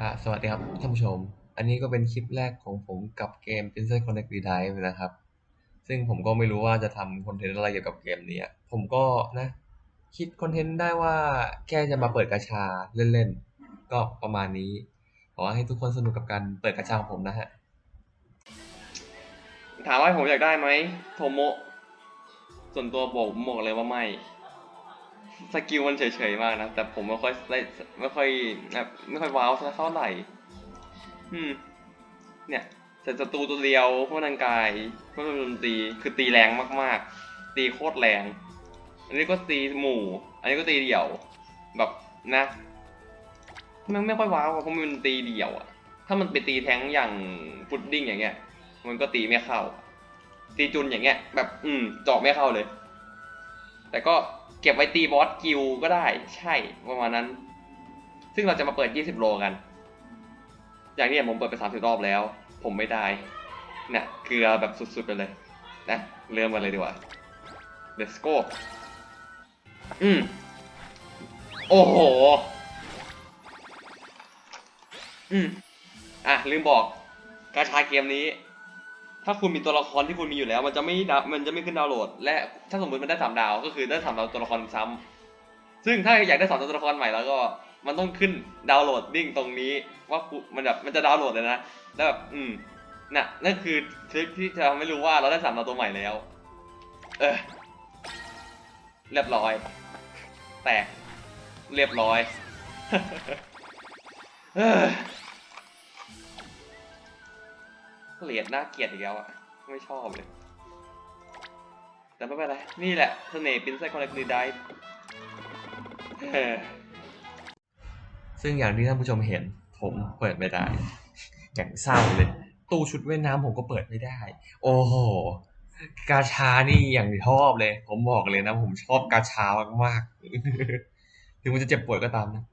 อ่าสวัสดีครับท่านผู้ชม อันนี้ก็เป็นคลิปแรกของผมกับเกม Princess Connect Redive นะครับ ซึ่งผมก็ไม่รู้ว่าจะทำคอนเทนต์อะไรเกี่ยวกับเกมนี้ ผมก็นะ คิดคอนเทนต์ได้ว่าแค่จะมาเปิดกาชาเล่นๆ ก็ประมาณนี้ ขอให้ทุกคนสนุกกับการเปิดกาชาของผมนะฮะ ถามว่าผมอยากได้ไหมโทโมส่วนตัวผมบอกเลยว่าไม่ สกิลมันเฉยๆมากนะ แต่ผมไม่ค่อยได้ไม่ค่อยแบบไม่ค่อยว้าวสักเท่าไหร่ อืม เนี่ยแต่ศัตรูตัวเดียวพวกนังกายพวกดนตรีคือตีแรงมากๆ ตีโคตรแรง อันนี้ก็ตีหมู่ อันนี้ก็ตีเดี่ยว แบบนะมันไม่ค่อยว้าวอะเพราะมันตีเดี่ยวอะถ้ามันไปตีแทงค์อย่างพุดดิ้งอย่างเงี้ย มันก็ตีไม่เข้า ตีจุนอย่างเงี้ย แบบ อืมเจาะไม่เข้าเลย แต่ก็เก็บไว้ตีบอสกิลก็ได้ ใช่ประมาณนั้น ซึ่งเราจะมาเปิด 20 โลกัน อย่างนี้ผมเปิดไป30รอบแล้ว ผมไม่ได้เนี่ยเกลือแบบสุดๆไปเลยนะเริ่มกันเลยดีกว่า let's go อืมโอ้โห อืมอะ ลืมบอกกาชาเกมนี้ ถ้าคุณมีตัวละครที่คุณมีอยู่แล้ว มันจะไม่ดาวมันจะไม่ขึ้นดาวน์โหลด และถ้าสมมติมันได้สามดาว ก็คือได้สามดาวตัวละครซ้ำซึ่งถ้าอยากได้สามตัวละครใหม่แล้วก็มันต้องขึ้นดาวน์โหลดดิ้งตรงนี้ว่ามันแบบมันจะดาวน์โหลดเลยนะแล้วแบบอืมน่ะนั่นคือทริคที่จะทำให้รู้ว่าเราได้สามดาวตัวใหม่แล้ว เออเรียบร้อย แตกเรียบร้อย เออ เหรียญน่าเกลียดอีกแล้วอะ ไม่ชอบเลย แต่ไม่เป็นไร นี่แหละเสน่ห์ปินไซคอนเนคดีได้ซึ่งอย่างที่ท่านผู้ชมเห็น ผมเปิดไม่ได้ อย่างเศร้าเลย ตู้ชุดเว่ายน้ำผมก็เปิดไม่ได้ โอ้โห กาชานี่อย่างชอบเลย ผมบอกเลยนะ ผมชอบกาชามากๆ ถึงมันจะเจ็บปวดก็ตามนะ